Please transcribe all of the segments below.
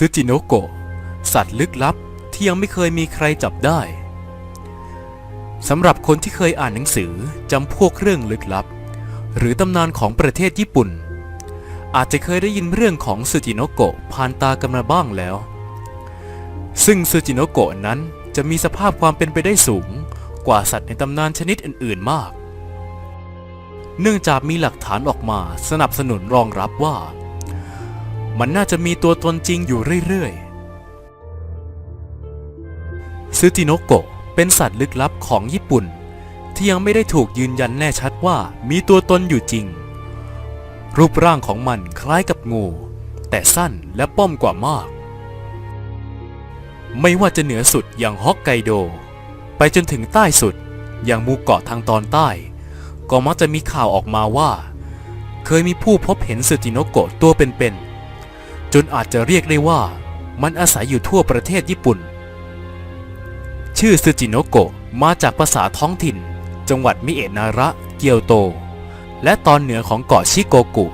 ซึจิโนโกะสัตว์ลึกลับที่ยังไม่เคยมีใครจับได้สำหรับคนที่เคยอ่านหนังสือจำพวกเรื่องลึกลับ หรือตำนานของประเทศญี่ปุ่น อาจจะเคยได้ยินเรื่องของซึจิโนโกะผ่านตากันมาบ้างแล้ว ซึ่งซึจิโนโกะนั้นจะมีสภาพความเป็นไปได้สูงกว่าสัตว์ในตำนานชนิดอื่น ๆมาก เนื่องจากมีหลักฐานออกมาสนับสนุนรองรับว่า มันน่าจะมีตัวตนจริงอยู่เรื่อยๆซึจิโนโกะเป็นสัตว์ลึกลับของญี่ปุ่น ที่ยังไม่ได้ถูกยืนยันแน่ชัดว่ามีตัวตนอยู่จริง รูปร่างของมันคล้ายกับงู แต่สั้นและป้อมกว่ามาก ไม่ว่าจะเหนือสุดอย่างฮอกไกโด ไปจนถึงใต้สุดอย่างมูเกาะทางตอนใต้ ก็มักจะมีข่าวออกมาว่า เคยมีผู้พบเห็นซึจิโนโกะตัวเป็นๆ จนอาจจะเรียกได้ว่ามันอาศัยอยู่ทั่วประเทศญี่ปุ่น ชื่อซึจิโนโกะมาจากภาษาท้องถิ่น จังหวัดมิเอะนาระ เกียวโต และตอนเหนือของเกาะชิโกกุ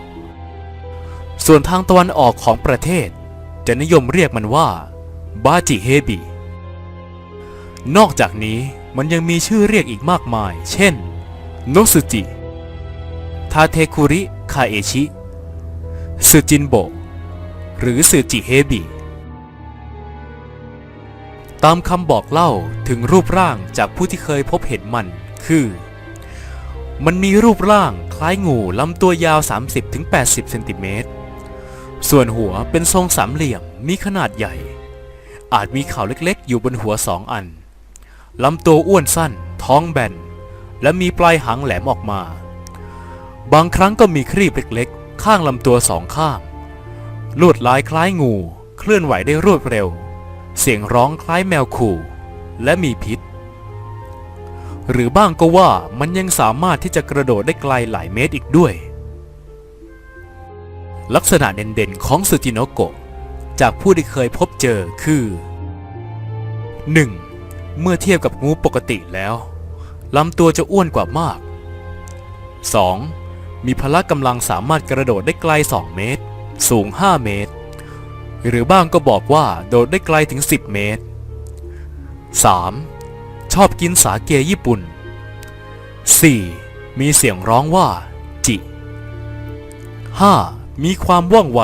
ส่วนทางตะวันออกของประเทศ จะนิยมเรียกมันว่า บาจิเฮบิ นอกจากนี้มันยังมีชื่อเรียกอีกมากมาย เช่น โนสุจิ ทาเทคุริ คาเอชิสึจินโบ หรือสึจิเฮบิตามคำบอกเล่าถึงรูปร่างจากผู้ที่เคยพบเห็นมัน คือ มันมีรูปร่างคล้ายงูลำตัวยาว 30-80 เซนติเมตร ส่วนหัวเป็นทรงสามเหลี่ยมมีขนาดใหญ่ อาจมีเขาเล็กๆ อยู่บนหัวสองอัน ลำตัวอ้วนสั้น ท้องแบน และมีปลายหางแหลมออกมา บางครั้งก็มีครีบเล็กๆ ข้างลำตัวสองข้าง ลวดลายคล้ายงู เคลื่อนไหวได้รวดเร็ว เสียงร้องคล้ายแมวขู่ และมีพิษ หรือบ้างก็ว่ามันยังสามารถที่จะกระโดดได้ไกลหลายเมตรอีกด้วย ลักษณะเด่นๆของซูจิโนโกะจากผู้ที่เคยพบเจอคือ 1. เมื่อเทียบกับงูปกติแล้วลำตัวจะอ้วนกว่ามาก 2. มีพละกำลังสามารถกระโดดได้ไกล 2 เมตร สูง 5 เมตร หรือบ้างก็บอกว่าโดดได้ไกลถึง 10 เมตร 3. ชอบกินสาเกญี่ปุ่น 4. มีเสียงร้องว่า จิ 5. มีความว่องไว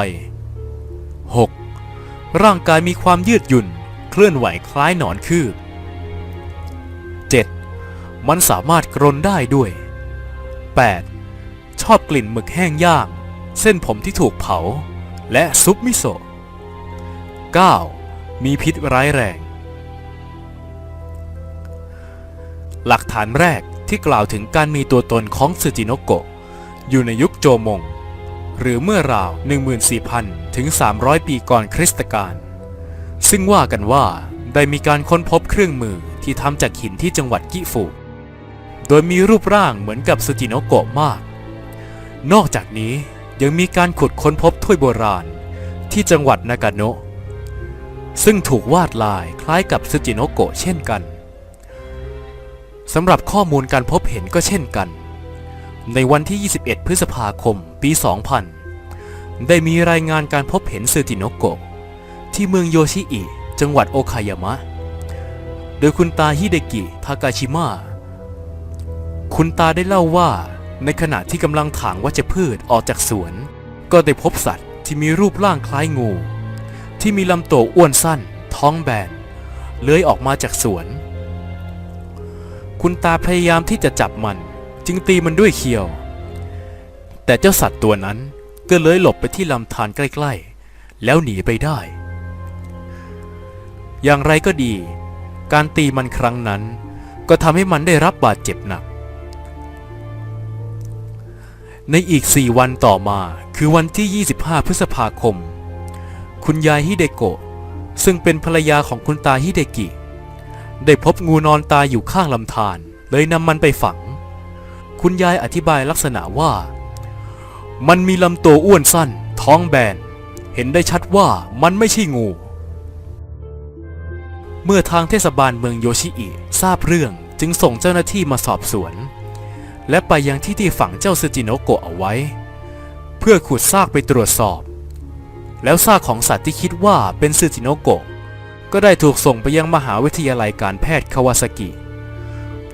6. ร่างกายมีความยืดหยุ่น เคลื่อนไหวคล้ายหนอนคืบ 7. มันสามารถกรนได้ด้วย 8. ชอบกลิ่นหมึกแห้งย่าง เส้นผมที่ถูกเผา และซุปมิโซะ 9. มีพิษร้ายแรง หลักฐานแรกที่กล่าวถึงการมีตัวตนของซึจิโนโกะ อยู่ในยุคโจมง หรือเมื่อราว 14,000 ถึง 300 ปีก่อนคริสตกาลซึ่งว่ากันว่าได้มีการค้นพบเครื่องมือที่ทำจากหินที่จังหวัดกิฟุโดยมีรูปร่างเหมือนกับซูจิโนโกะมาก นอกจากนี้ ยังมีการขุดค้นพบถ้วยโบราณที่จังหวัดนากาโนะซึ่งถูกวาดลายคล้ายกับซูจิโนโกะเช่นกันสำหรับข้อมูลการพบเห็นก็เช่นกัน ในวันที่ 21 พฤษภาคม ปี 2000 ได้มีรายงานการพบเห็นซูจิโนโกะที่เมืองโยชิอิ จังหวัดโอคายามะ โดยคุณตาฮิเดกิ ทากาชิมะ คุณตาได้เล่าว่า ในขณะที่กำลังถางวัชพืชออกจากสวน ก็ได้พบสัตว์ที่มีรูปร่างคล้ายงู ที่มีลำตัวอ้วนสั้น ท้องแบนเลื้อยออกมาจากสวน คุณตาพยายามที่จะจับมันจึงตีมันด้วยเคียว แต่เจ้าสัตว์ตัวนั้นก็เลื้อยหลบไปที่ลำธารใกล้ๆ แล้วหนีไปได้ อย่างไรก็ดี การตีมันครั้งนั้น ก็ทำให้มันได้รับบาดเจ็บหนัก ในอีก 4 วันต่อมาคือวันที่ 25 พฤษภาคม คุณยายฮิเดโกะซึ่งเป็นภรรยาของคุณตาฮิเดกิ ได้พบงูนอนตายอยู่ข้างลำธารเลยนำมันไปฝัง คุณยายอธิบายลักษณะว่า มันมีลำตัวอ้วนสั้น ท้องแบน เห็นได้ชัดว่ามันไม่ใช่งู เมื่อทางเทศบาลเมืองโยชิอิทราบเรื่องจึงส่งเจ้าหน้าที่มาสอบสวน และไปยังที่ที่ฝังเจ้าซึจิโนโกะเอาไว้ เพื่อขุดซากไปตรวจสอบ แล้วซากของสัตว์ที่คิดว่าเป็นซูจิโนโกะก็ได้ถูกส่งไปยังมหาวิทยาลัยการแพทย์คาวาซากิ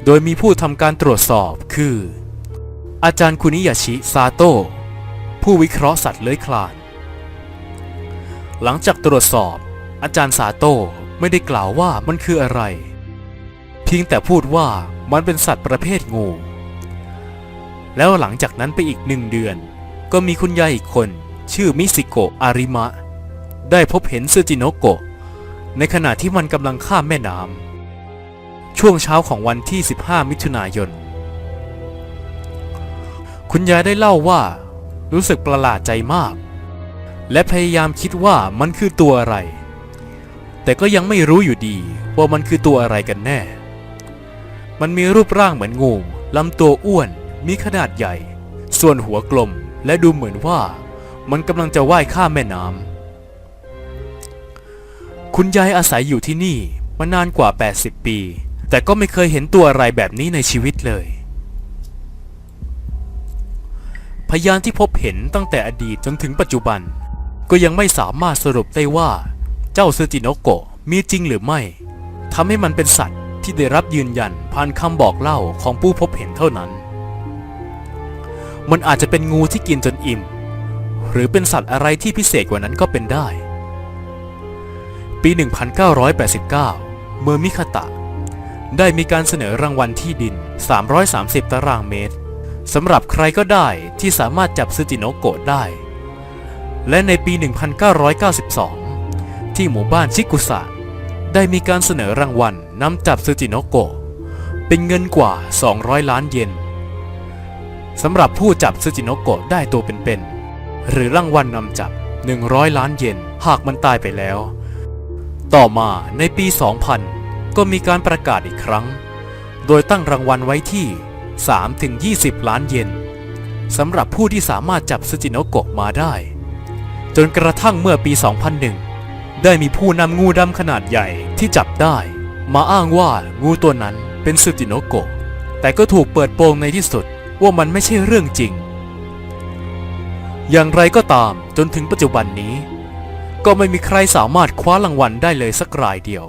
โดยมีผู้ทำการตรวจสอบคือ อาจารย์คุนิยาชิซาโตะผู้วิเคราะห์สัตว์เลื้อยคลาน หลังจากตรวจสอบ อาจารย์ซาโตะไม่ได้กล่าวว่ามันคืออะไร เพียงแต่พูดว่ามันเป็นสัตว์ประเภทงู แล้วหลังจากนั้นไปอีกหนึ่งเดือน ก็มีคุณยายอีกคน ชื่อมิซิโกะอาริมะ ได้พบเห็นซูจิโนโกะ ในขณะที่มันกำลังข้ามแม่น้ำช่วงเช้าของวันที่ 15 มิถุนายน คุณยายได้เล่าว่า รู้สึกประหลาดใจมาก และพยายามคิดว่ามันคือตัวอะไร แต่ก็ยังไม่รู้อยู่ดีว่ามันคือตัวอะไรกันแน่ มันมีรูปร่างเหมือนงูลำตัวอ้วน มีขนาดใหญ่ ส่วนหัวกลมและดูเหมือนว่า มันกำลังจะว่ายข้ามแม่น้ำคุณยายอาศัยอยู่ที่นี่มานานกว่า 80 ปี แต่ก็ไม่เคยเห็นตัวอะไรแบบนี้ในชีวิตเลย พยานที่พบเห็นตั้งแต่อดีตจนถึงปัจจุบัน ก็ยังไม่สามารถสรุปได้ว่า เจ้าซูจิโนโกะมีจริงหรือไม่ทำให้มันเป็นสัตว์ที่ได้รับยืนยันผ่านคำบอกเล่าของผู้พบเห็นเท่านั้น มันอาจจะเป็นงูที่กินจนอิ่ม หรือเป็นสัตว์อะไรที่พิเศษกว่านั้นก็เป็นได้ ปี 1989 เมื่อมิคาตะ ได้มีการเสนอรางวัลที่ดิน 330 ตารางเมตรสำหรับใครก็ได้ที่สามารถจับซูจิโนโกะได้ และในปี 1992 ที่หมู่บ้านชิกุสะได้มีการเสนอรางวัลนำจับซูจิโนโกะเป็นเงินกว่า 200 ล้านเยน สำหรับผู้จับซูจิโนโกะได้ตัวเป็นๆหรือรางวัลนำจับ 100 ล้านเยนหากมันตายไปแล้ว ต่อมาในปี 2000 ก็มีการประกาศอีกครั้ง โดยตั้งรางวัลไว้ที่ 3-20 ล้านเยนสำหรับผู้ที่สามารถจับซูจิโนโกะมาได้ จนกระทั่งเมื่อปี 2001 ได้มีผู้นำงูดำขนาดใหญ่ที่จับได้ มาอ้างว่างูตัวนั้นเป็นซูจิโนโกะแต่ก็ถูกเปิดโปงในที่สุด ว่ามันไม่ใช่เรื่องจริง อย่างไรก็ตามจนถึงปัจจุบันนี้ ก็ไม่มีใครสามารถคว้ารางวัลได้เลยสักรายเดียว